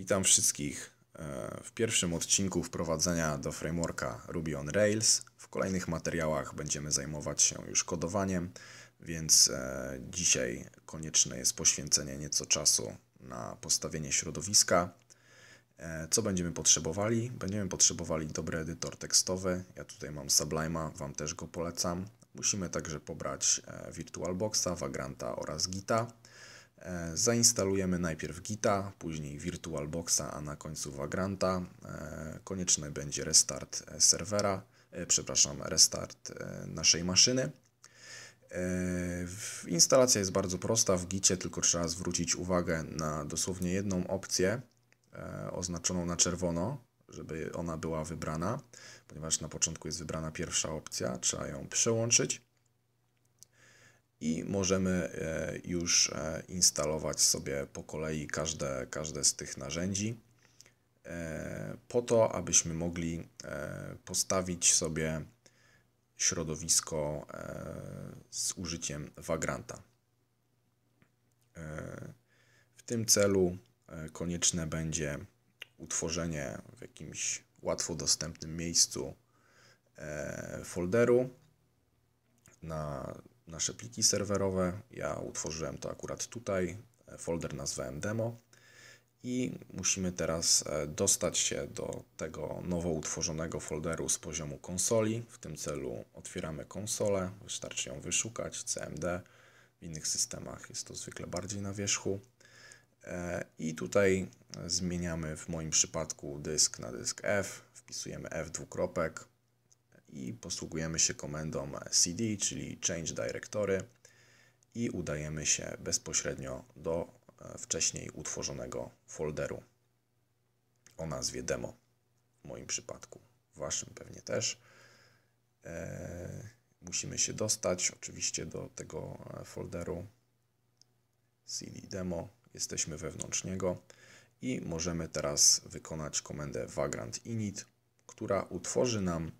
Witam wszystkich e, w pierwszym odcinku wprowadzenia do frameworka Ruby on Rails. W kolejnych materiałach będziemy zajmować się już kodowaniem, więc e, dzisiaj konieczne jest poświęcenie nieco czasu na postawienie środowiska. E, co będziemy potrzebowali? Będziemy potrzebowali dobry edytor tekstowy. Ja tutaj mam Sublime'a, Wam też go polecam. Musimy także pobrać VirtualBoxa, Vagranta oraz Gita. E, zainstalujemy najpierw Gita, później VirtualBoxa, a na końcu Vagranta. E, konieczny będzie restart e, serwera, przepraszam, restart naszej maszyny. Instalacja jest bardzo prosta w Gicie, tylko trzeba zwrócić uwagę na dosłownie jedną opcję oznaczoną na czerwono, żeby ona była wybrana, ponieważ na początku jest wybrana pierwsza opcja, trzeba ją przełączyć i możemy e, już e, instalować sobie po kolei każde, każde z tych narzędzi e, po to, abyśmy mogli postawić sobie środowisko z użyciem Vagranta. W tym celu konieczne będzie utworzenie w jakimś łatwo dostępnym miejscu folderu na nasze pliki serwerowe. Ja utworzyłem to akurat tutaj, e, folder nazwałem demo i musimy teraz e, dostać się do tego nowo utworzonego folderu z poziomu konsoli. W tym celu otwieramy konsolę, wystarczy ją wyszukać, CMD. W innych systemach jest to zwykle bardziej na wierzchu. E, I tutaj zmieniamy w moim przypadku dysk na dysk F, wpisujemy F dwukropek, i posługujemy się komendą cd, czyli change directory i udajemy się bezpośrednio do e, wcześniej utworzonego folderu o nazwie demo w moim przypadku, w waszym pewnie też. E, musimy się dostać oczywiście do tego e, folderu cd demo, jesteśmy wewnątrz niego i możemy teraz wykonać komendę vagrant init, która utworzy nam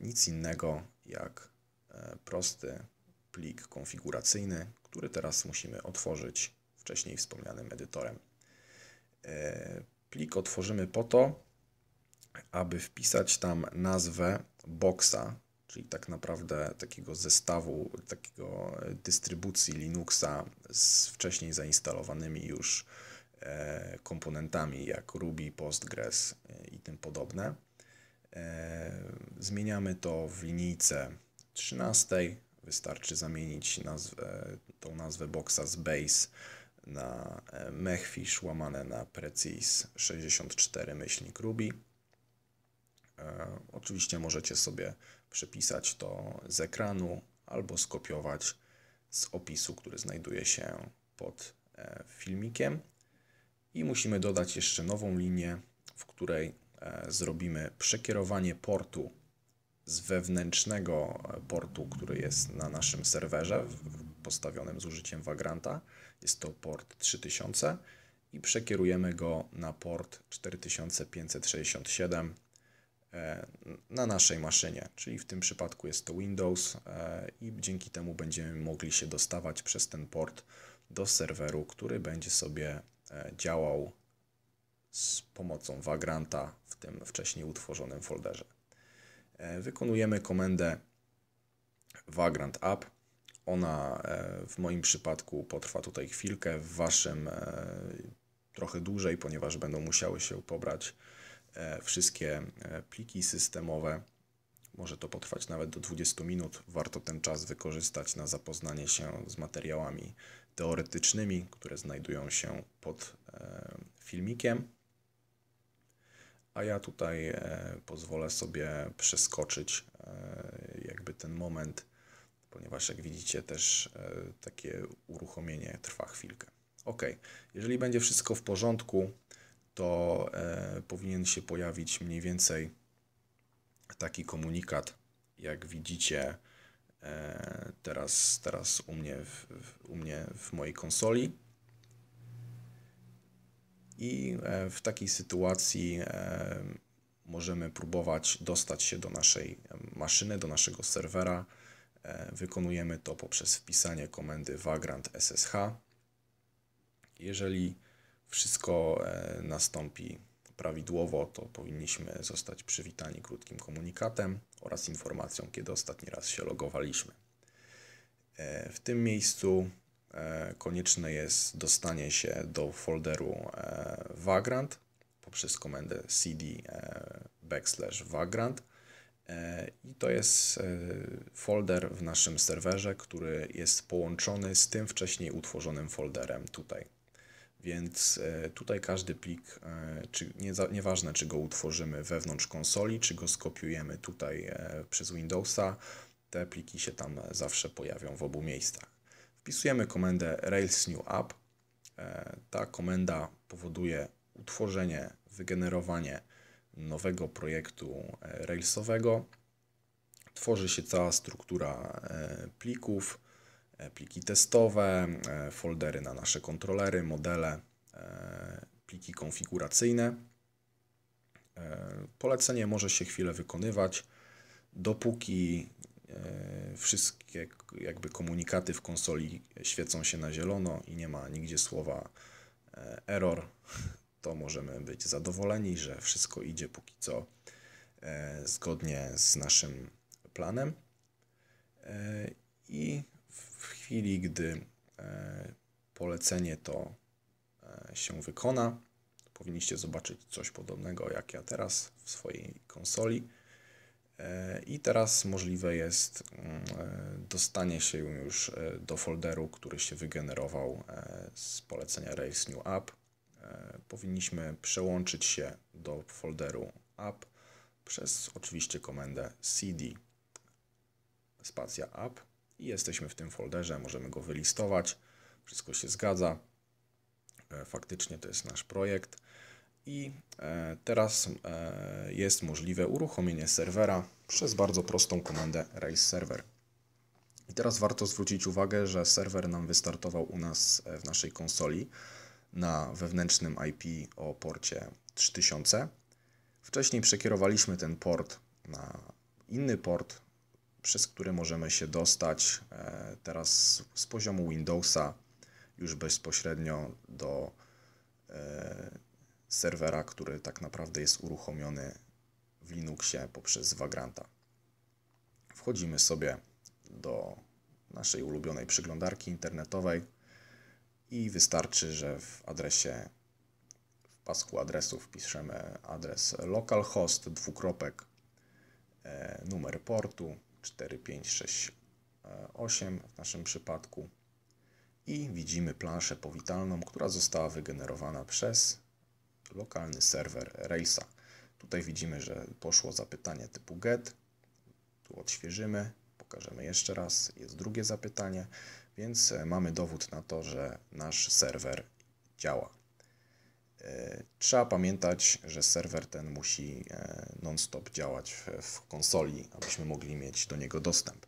nic innego jak e, prosty plik konfiguracyjny, który teraz musimy otworzyć wcześniej wspomnianym edytorem. E, plik otworzymy po to, aby wpisać tam nazwę boxa, czyli tak naprawdę takiego zestawu, takiego dystrybucji Linuxa z wcześniej zainstalowanymi już komponentami jak Ruby, Postgres i tym podobne. E, zmieniamy to w linijce 13. Wystarczy zamienić nazwę, tą nazwę boxa z base na e, mechfish łamane na precis 64 myślnik ruby. E, oczywiście możecie sobie przepisać to z ekranu albo skopiować z opisu, który znajduje się pod filmikiem. I musimy dodać jeszcze nową linię, w której E, zrobimy przekierowanie portu z wewnętrznego portu, który jest na naszym serwerze postawionym z użyciem Vagranta. Jest to port 3000 i przekierujemy go na port 4567 e, na naszej maszynie, czyli w tym przypadku jest to Windows e, i dzięki temu będziemy mogli się dostawać przez ten port do serweru, który będzie sobie działał z pomocą Vagranta w tym wcześniej utworzonym folderze. E, wykonujemy komendę Vagrant App. Ona e, w moim przypadku potrwa tutaj chwilkę, w Waszym e, trochę dłużej, ponieważ będą musiały się pobrać wszystkie pliki systemowe. Może to potrwać nawet do 20 minut. Warto ten czas wykorzystać na zapoznanie się z materiałami teoretycznymi, które znajdują się pod filmikiem a ja tutaj e, pozwolę sobie przeskoczyć e, jakby ten moment, ponieważ jak widzicie też e, takie uruchomienie trwa chwilkę. Ok, jeżeli będzie wszystko w porządku, to powinien się pojawić mniej więcej taki komunikat, jak widzicie teraz, teraz u, mnie u mnie w mojej konsoli i e, w takiej sytuacji e, możemy próbować dostać się do naszej maszyny, do naszego serwera. E, wykonujemy to poprzez wpisanie komendy vagrant ssh. Jeżeli wszystko nastąpi prawidłowo, to powinniśmy zostać przywitani krótkim komunikatem oraz informacją, kiedy ostatni raz się logowaliśmy. E, w tym miejscu e, konieczne jest dostanie się do folderu e, Vagrant poprzez komendę cd backslash Vagrant. I to jest folder w naszym serwerze, który jest połączony z tym wcześniej utworzonym folderem tutaj. Więc e, tutaj każdy plik, e, czy nie, nieważne czy go utworzymy wewnątrz konsoli, czy go skopiujemy tutaj e, przez Windowsa, te pliki się tam zawsze pojawią w obu miejscach. Wpisujemy komendę Rails New App. Ta komenda powoduje utworzenie, wygenerowanie nowego projektu Railsowego. Tworzy się cała struktura plików, E, pliki testowe, e, foldery na nasze kontrolery, modele, e, pliki konfiguracyjne. Polecenie może się chwilę wykonywać, dopóki wszystkie jakby komunikaty w konsoli świecą się na zielono i nie ma nigdzie słowa error, to możemy być zadowoleni, że wszystko idzie póki co zgodnie z naszym planem. I w chwili, gdy e, polecenie to e, się wykona, powinniście zobaczyć coś podobnego jak ja teraz w swojej konsoli. E, I teraz możliwe jest mm, dostanie się już do folderu, który się wygenerował z polecenia Rails New App. Powinniśmy przełączyć się do folderu App przez oczywiście komendę cd spacja app i jesteśmy w tym folderze, możemy go wylistować. Wszystko się zgadza. E, faktycznie to jest nasz projekt. I e, teraz e, jest możliwe uruchomienie serwera przez bardzo prostą komendę raise server. I teraz warto zwrócić uwagę, że serwer nam wystartował u nas w naszej konsoli na wewnętrznym IP o porcie 3000. Wcześniej przekierowaliśmy ten port na inny port przez który możemy się dostać e, teraz z poziomu Windowsa już bezpośrednio do e, serwera, który tak naprawdę jest uruchomiony w Linuxie poprzez Vagranta. Wchodzimy sobie do naszej ulubionej przeglądarki internetowej i wystarczy, że w adresie w pasku adresów piszemy adres localhost dwukropek e, numer portu 4, 5, 6, 8 w naszym przypadku. I widzimy planszę powitalną, która została wygenerowana przez lokalny serwer Railsa. Tutaj widzimy, że poszło zapytanie typu get. Tu odświeżymy, pokażemy jeszcze raz. Jest drugie zapytanie, więc e, mamy dowód na to, że nasz serwer działa. E, trzeba pamiętać, że serwer ten musi e, non-stop działać w konsoli, abyśmy mogli mieć do niego dostęp.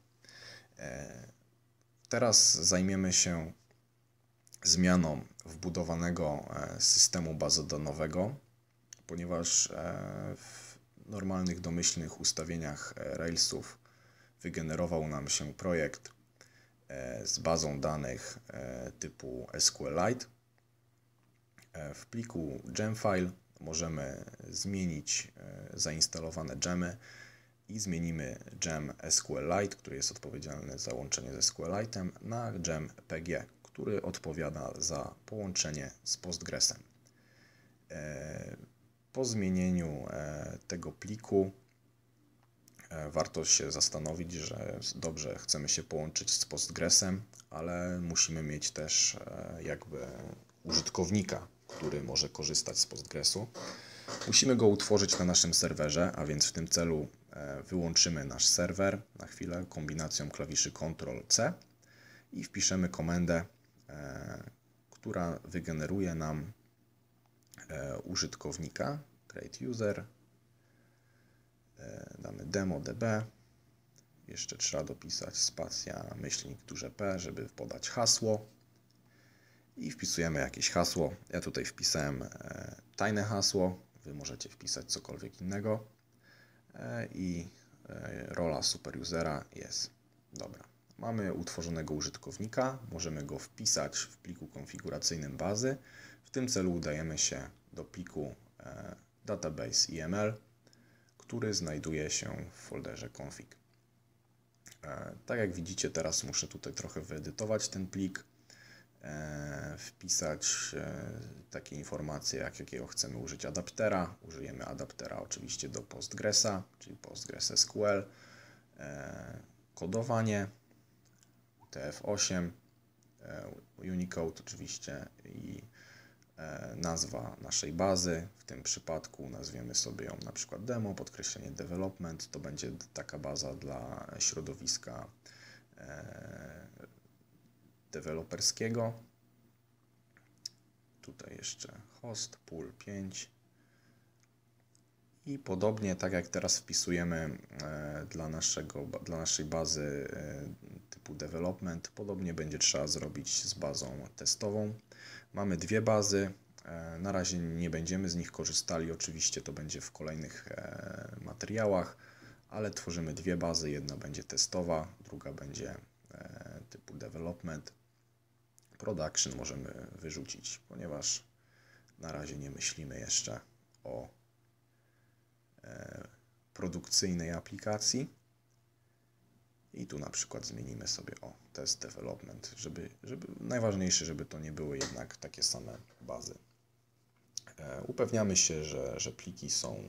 Teraz zajmiemy się zmianą wbudowanego systemu bazodanowego, ponieważ w normalnych, domyślnych ustawieniach Railsów wygenerował nam się projekt z bazą danych typu SQLite E, w pliku gemfile możemy zmienić e, zainstalowane gemy i zmienimy gem SQLite, który jest odpowiedzialny za łączenie ze SQLite'em, na gem PG, który odpowiada za połączenie z Postgresem. E, po zmienieniu tego pliku warto się zastanowić, że dobrze chcemy się połączyć z Postgresem, ale musimy mieć też jakby użytkownika który może korzystać z Postgresu. Musimy go utworzyć na naszym serwerze, a więc w tym celu e, wyłączymy nasz serwer na chwilę kombinacją klawiszy Ctrl-C i wpiszemy komendę, e, która wygeneruje nam e, użytkownika create user. Damy demo.db jeszcze trzeba dopisać spacja myślnik duże P, żeby podać hasło. I wpisujemy jakieś hasło. Ja tutaj wpisałem e, tajne hasło, Wy możecie wpisać cokolwiek innego. E, i e, rola superusera jest dobra. Mamy utworzonego użytkownika, możemy go wpisać w pliku konfiguracyjnym bazy. W tym celu udajemy się do pliku e, database IML, który znajduje się w folderze config. E, tak jak widzicie, teraz muszę tutaj trochę wyedytować ten plik, e, wpisać takie informacje, jak jakiego chcemy użyć adaptera. Użyjemy adaptera oczywiście do Postgresa, czyli Postgres SQL, kodowanie, UTF-8, Unicode oczywiście i E, nazwa naszej bazy. W tym przypadku nazwiemy sobie ją na przykład demo, podkreślenie development. To będzie taka baza dla środowiska e, deweloperskiego. Tutaj jeszcze host, pool 5. I podobnie, tak jak teraz wpisujemy e, dla, naszego, dla naszej bazy typu development, podobnie będzie trzeba zrobić z bazą testową. Mamy dwie bazy. E, na razie nie będziemy z nich korzystali, oczywiście to będzie w kolejnych e, materiałach, ale tworzymy dwie bazy. Jedna będzie testowa, druga będzie e, typu development. Production możemy wyrzucić, ponieważ na razie nie myślimy jeszcze o produkcyjnej aplikacji. I tu na przykład zmienimy sobie o test development, żeby, żeby najważniejsze, żeby to nie były jednak takie same bazy. E, upewniamy się, że, że pliki są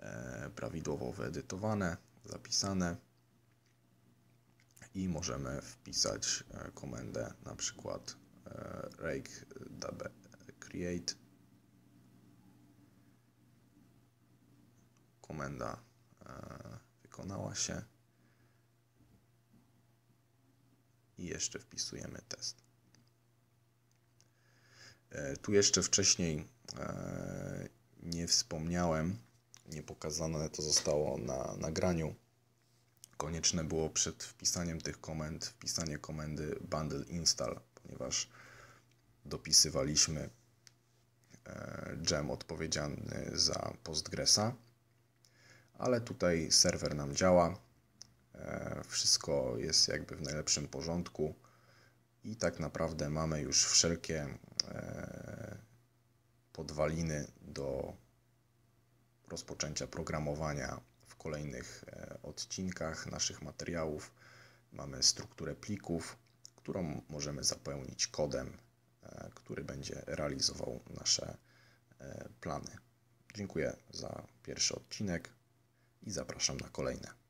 e, prawidłowo wyedytowane, zapisane i możemy wpisać e, komendę na przykład rake create komenda e, wykonała się i jeszcze wpisujemy test. E, tu jeszcze wcześniej e, nie wspomniałem, nie pokazane, to zostało na nagraniu. Konieczne było przed wpisaniem tych komend wpisanie komendy bundle install, ponieważ dopisywaliśmy gem odpowiedzialny za Postgresa, ale tutaj serwer nam działa, E, wszystko jest jakby w najlepszym porządku i tak naprawdę mamy już wszelkie e, podwaliny do rozpoczęcia programowania w kolejnych e, odcinkach naszych materiałów. Mamy strukturę plików, którą możemy zapełnić kodem, który będzie realizował nasze plany. Dziękuję za pierwszy odcinek i zapraszam na kolejne.